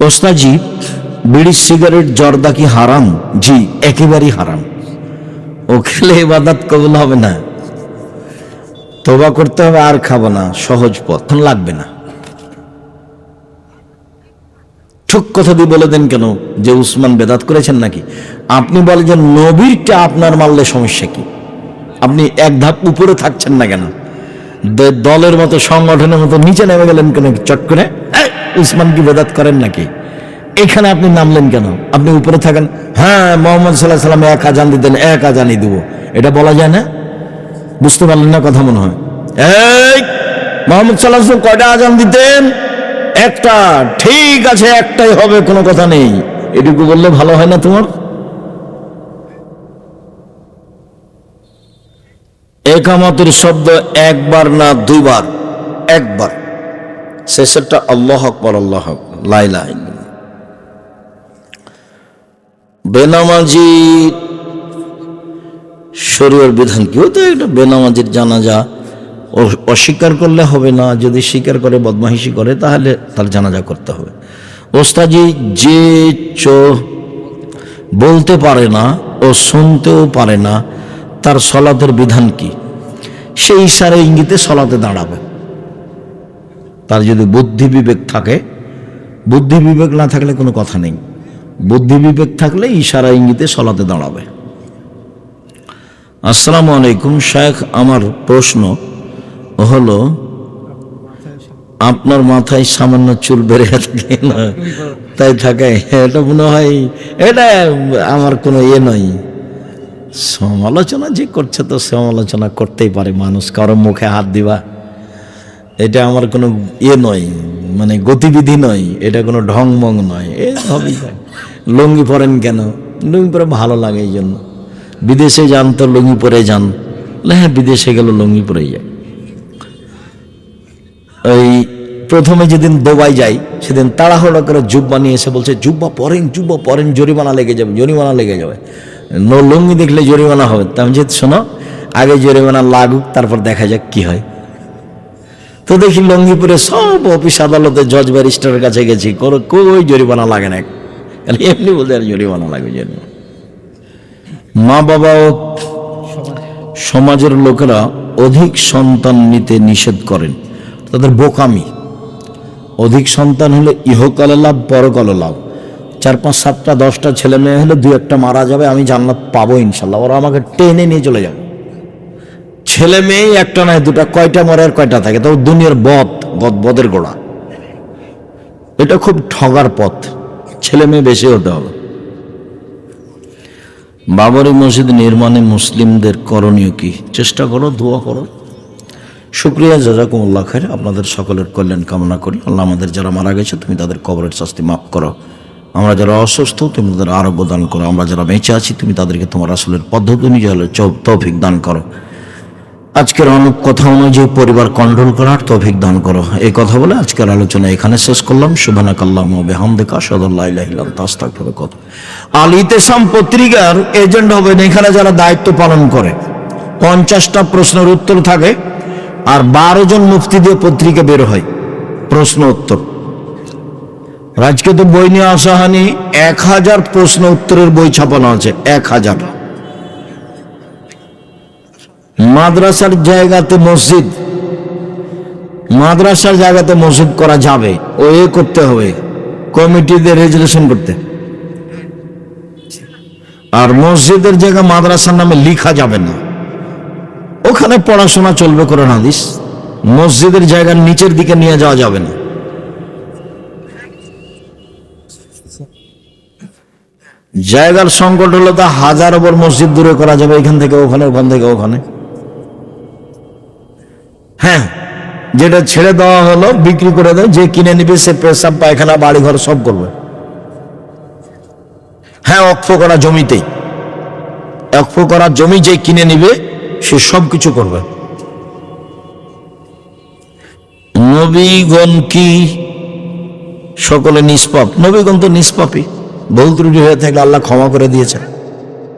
ওস্তাজি বিড়ি সিগারেট জর্দা কি হারাম? জি, একেবারেই হারাম। ও খেলে ইবাদত কবুল হবে না। তোবা করতে হবে, আর খাব না। সহজ পথ লাগবে না। ঠুক কথা দিয়ে বলে দেন কেন? যে উসমান বেদাত করেছেন নাকি? আপনি বলেন যে নবীরটা আপনার মারলে সমস্যা কি? আপনি এক ধাপ উপরে থাকছেন না কেন? দলের মতো, সংগঠনের মতো, নিচে নেমে গেলেন কেন? চট করে উসমান কি বেদাত করেন নাকি? এখানে আপনি নামলেন কেন? আপনি উপরে থাকেন হ্যাঁ মোহাম্মদ সাল্লাহ সাল্লাম এক আজান দিতেন, এক আজানই দেবো। এটা বলা যায় না? বুঝতে পারলেন না কথা মনে হয়? এই, মোহাম্মদ সাল্লাহ কয়টা আজান দিতেন? একটা, ঠিক আছে, একটাই হবে, কোনো কথা নেই। এটুকু বললে ভালো হয় না তোমার? একামতের শব্দ একবার না দুইবার? একবার। শেষেরটা আল্লাহ আকবর আল্লাহ আকবর লাইলা বেনামাজি শরীয়র বিধান কি? হতো একটা বেনামাজির জানাজা। অস্বীকার করলে হবে না, যদি স্বীকার করে বদমাহিসি করে, তাহলে তার জানাজা করতে হবে। ওস্তাজি যে চো বলতে পারে না ও শুনতেও পারে না, তার সলাতের বিধান কি? সেই ইশারা ইঙ্গিতে সলাতে দাঁড়াবে। তার যদি বুদ্ধি বিবেক থাকে, বুদ্ধি বিবেক না থাকলে কোনো কথা নেই। বুদ্ধি বিবেক থাকলে ইশারা ইঙ্গিতে সলাতে দাঁড়াবে। আসসালামু আলাইকুম, শেখ, আমার প্রশ্ন হলো, আপনার মাথায় সামান্য চুল বেড়ে থাকে না? তাই থাকে? এটা মনে হয়, এটা আমার কোনো ইয়ে নয়। সমালোচনা যে করছে তো সমালোচনা করতেই পারে মানুষ, কারও মুখে হাত দিবা। এটা আমার কোনো ইয়ে নয় মানে গতিবিধি নয়, এটা কোনো ঢং মং নয় এ হবেই লুঙ্গি পরেন কেন? লুঙ্গি পরে ভালো লাগে এই জন্য। বিদেশে যান তো লুঙ্গি পরে যান। হ্যাঁ বিদেশে গেল লুঙ্গি পরে যায় ওই প্রথমে যেদিন দুবাই যাই, সেদিন তাড়াহুড়ো করে জুব্বা নিয়ে এসে বলছে, জুব্বা পরেন জুব্বা পরেন, জরিমানা লেগে যাবে, জরিমানা লেগে যাবে। নো লুঙ্গি দেখলে জরিমানা হবে। তা আমি যে শোনো, আগে জরিমানা লাগুক, তারপর দেখা যাক কি হয়। তো দেখি লঙ্গিপুরে সব অফিস আদালতে জজ ব্যারিস্টারের কাছে গেছি। কোনো কই জরিমানা লাগে না? এমনি বলতে আর জরিমানা লাগবে জরিমানা মা বাবা ও সমাজের লোকেরা অধিক সন্তান নিতে নিষেধ করেন। তাদের বোকামি। অধিক সন্তান হলে ইহকালে লাভ, পরকালে লাভ। চার, পাঁচ, সাতটা, দশটা ছেলে মেয়ে হলে দু একটা মারা যাবে, আমি জান্নাত পাবো ইনশাল্লাহ। ওরা আমাকে টেনে নিয়ে চলে যাবে। ছেলে মেয়ে একটা নয় দুটা, কয়টা মরে আর কয়টা থাকে? তো দুনিয়ার বদ বদ, বদের গোড়া। এটা খুব ঠগার পথ। ছেলে মেয়ে বেশি হতে হবে। বাবরি মসজিদ নির্মাণে মুসলিমদের করণীয় কি? চেষ্টা করো, দোয়া করো। শুক্রিয়া, জাজাকুমুল্লাহ খায় আপনাদের সকলের কল্যাণ কামনা করি। আল্লাহ আমাদের যারা মারা গেছে, তুমি তাদের কবরের শাস্তি মাফ করো। আমরা যারা অসুস্থ, তুমি তাদের আরোগ্য দান করো। আমরা যারা বেঁচে আছি, তুমি তাদেরকে তোমার আসলের পদ্ধতি অনুযায়ী তৌফিক দান করো। আজকের অনেক কথা অনুযায়ী পরিবার কন্ট্রোল করার তৌফিক দান করো। এই কথা বলে আজকের আলোচনা এখানে শেষ করলাম। সুবানাক আল্লাহ বেহামদেকা সদল্লাহ তাস্তাক কথা আল ইতেসাম পত্রিকার এজেন্ট হবেন এখানে যারা দায়িত্ব পালন করে। পঞ্চাশটা প্রশ্নের উত্তর থাকে আর বারো জন মুফতি দিয়ে পত্রিকা বের হয়। প্রশ্ন উত্তর। আজকে তো বই নিয়ে আসা হয়নি এক হাজার প্রশ্ন উত্তরের বই ছাপানো আছে, এক হাজার। মাদ্রাসার জায়গাতে মসজিদ। মাদ্রাসার জায়গাতে মসজিদ করা যাবে, ও এ করতে হবে, কমিটিদের রেজুলেশন করতে। আর মসজিদের জায়গা মাদ্রাসার নামে লিখা যাবে না। ওখানে পড়াশোনা চলবে করে হাদিস, মসজিদের জায়গার নিচের দিকে নিয়ে যাওয়া যাবে না। জায়গার সংকট হলো তো হাজার ওপর মসজিদ দূরে করা যাবে, এখান থেকে ওখানে, ওখান থেকে ওখানে। হ্যাঁ যেটা ছেড়ে দেওয়া হলো, বিক্রি করে দেয়, যে কিনে নিবে, সে পেশাব, পায়খানা বাড়ি ঘর সব করবে। হ্যাঁ অক্ষ করা জমিতেই অক্ষ করা জমি যে কিনে নিবে, সে সব কিছু করবে। নবীগণ কি? সকলে নিষ্পাপ। নবীগণ তো নিষ্পাপী। ভুল ত্রুটি হয়ে থাকলে আল্লাহ ক্ষমা করে দিয়েছে